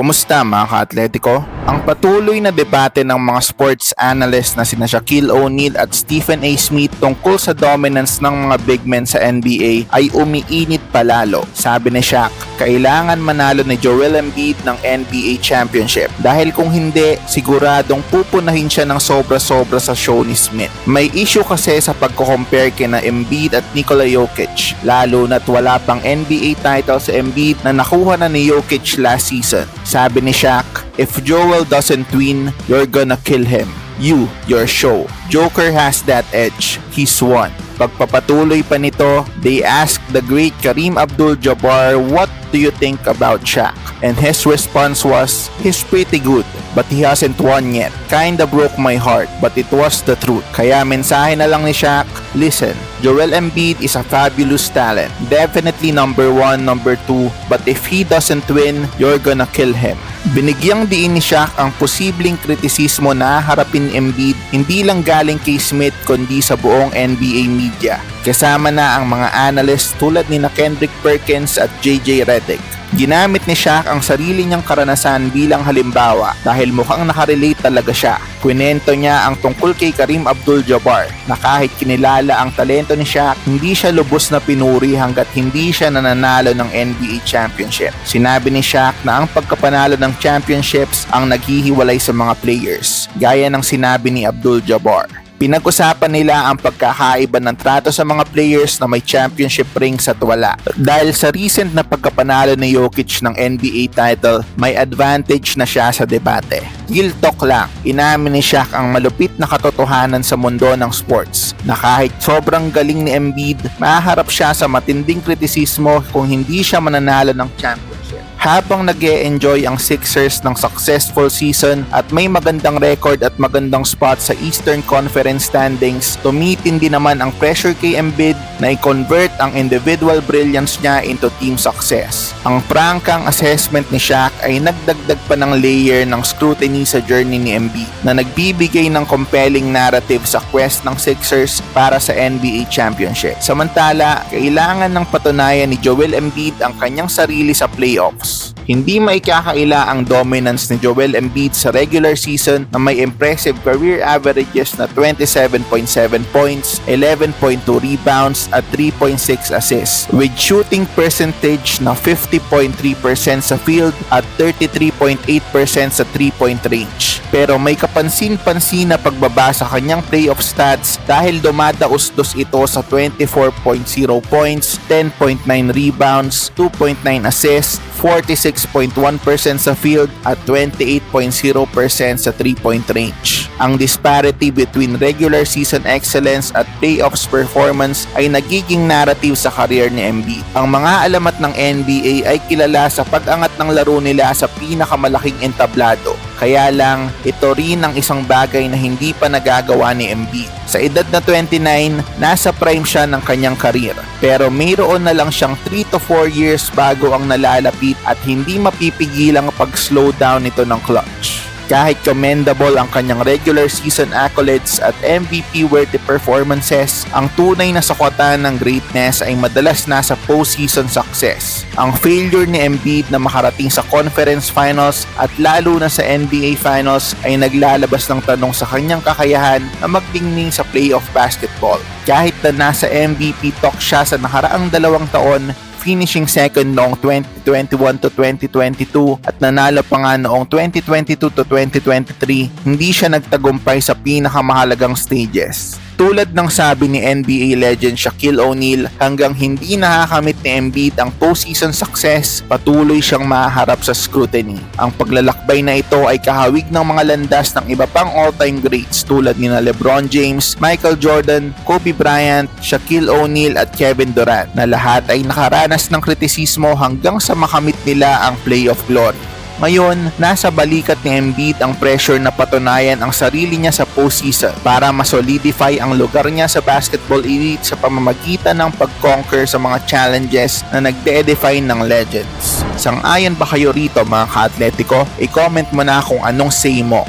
Kumusta mga ka-atletiko? Ang patuloy na debate ng mga sports analyst na sina Shaquille O'Neal at Stephen A. Smith tungkol sa dominance ng mga big men sa NBA ay umiinit palalo. Sabi ni Shaq, kailangan manalo ni Joel Embiid ng NBA Championship dahil kung hindi, siguradong pupunahin siya ng sobra-sobra sa show ni Smith. May issue kasi sa pagko-compare kina Embiid at Nikola Jokic, lalo na't wala pang NBA title sa Embiid na nakuha na ni Jokic last season. Sabi ni Shaq, if Joel doesn't win, you're gonna kill him. You, your show. Joker has that edge. He's won. Pagpapatuloy pa nito, they asked the great Kareem Abdul-Jabbar what do you think about Shaq? And his response was, he's pretty good, but he hasn't won yet. Kinda broke my heart, but it was the truth. Kaya mensahe na lang ni Shaq, listen, Joel Embiid is a fabulous talent. Definitely number one, number two, but if he doesn't win, you're gonna kill him. Binigyang diin ni Shaq ang posibleng kritisismo na harapin Embiid hindi lang galing kay Smith kundi sa buong NBA media. Kasama na ang mga analyst tulad ni na Kendrick Perkins at JJ Redick. Ginamit ni Shaq ang sarili niyang karanasan bilang halimbawa dahil mukhang nakarelate talaga siya. Kwento niya ang tungkol kay Karim Abdul-Jabbar na kahit kinilala ang talento ni Shaq, hindi siya lubos na pinuri hanggat hindi siya nananalo ng NBA Championship. Sinabi ni Shaq na ang pagkapanalo ng championships ang naghihiwalay sa mga players, gaya ng sinabi ni Abdul-Jabbar. Pinag-usapan nila ang pagkakaiba ng trato sa mga players na may championship rings at wala. Dahil sa recent na pagkapanalo ni Jokic ng NBA title, may advantage na siya sa debate. Real talk lang, inamin ni Shaq ang malupit na katotohanan sa mundo ng sports na kahit sobrang galing ni Embiid, maharap siya sa matinding kritisismo kung hindi siya mananalo ng championship habang nag enjoy ang Sixers ng successful season at may magandang record at magandang spot sa Eastern Conference standings, tumitindi naman ang pressure kay Embiid na i-convert ang individual brilliance niya into team success. Ang prangkang assessment ni Shaq ay nagdagdag pa ng layer ng scrutiny sa journey ni Embiid na nagbibigay ng compelling narrative sa quest ng Sixers para sa NBA Championship. Samantala, kailangan ng patunayan ni Joel Embiid ang kanyang sarili sa playoffs. Hindi maikakaila ang dominance ni Joel Embiid sa regular season na may impressive career averages na 27.7 points, 11.2 rebounds at 3.6 assists with shooting percentage na 50.3% sa field at 33.8% sa 3-point range. Pero may kapansin-pansin na pagbaba sa kanyang playoff stats dahil dumadaos-dos ito sa 24.0 points, 10.9 rebounds, 2.9 assists, 46.1% sa field at 28.0% sa 3-point range. Ang disparity between regular season excellence at playoffs performance ay nagiging narrative sa career ni Embiid. Ang mga alamat ng NBA ay kilala sa pag-angat ng laro nila sa pinakamalaking entablado. Kaya lang, ito rin ang isang bagay na hindi pa nagagawa ni Embiid. Sa edad na 29, nasa prime siya ng kanyang karir. Pero mayroon na lang siyang 3 to 4 years bago ang nalalapit at hindi mapipigilang pag-slow down nito ng clutch. Kahit commendable ang kanyang regular season accolades at MVP-worthy performances, ang tunay na sakwatan ng greatness ay madalas nasa postseason success. Ang failure ni Embiid na makarating sa conference finals at lalo na sa NBA finals ay naglalabas ng tanong sa kanyang kakayahan na magdingning sa playoff basketball. Kahit na nasa MVP talk siya sa nakaraang dalawang taon, finishing second noong 2021 to 2022 at nanalo pa nga noong 2022 to 2023, hindi siya nagtagumpay sa pinakamahalagang stages. Tulad ng sabi ni NBA legend Shaquille O'Neal, hanggang hindi nakakamit ni Embiid ang postseason success, patuloy siyang maharap sa scrutiny. Ang paglalakbay na ito ay kahawig ng mga landas ng iba pang all-time greats tulad ni na LeBron James, Michael Jordan, Kobe Bryant, Shaquille O'Neal at Kevin Durant na lahat ay nakaranas ng kritisismo hanggang sa makamit nila ang playoff glory. Ngayon, nasa balikat ni Embiid ang pressure na patunayan ang sarili niya sa postseason para masolidify ang lugar niya sa basketball elite sa pamamagitan ng pag-conquer sa mga challenges na nagde-define ng legends. Sang-ayon ba kayo rito mga ka-atletiko? I-comment mo na kung anong say mo.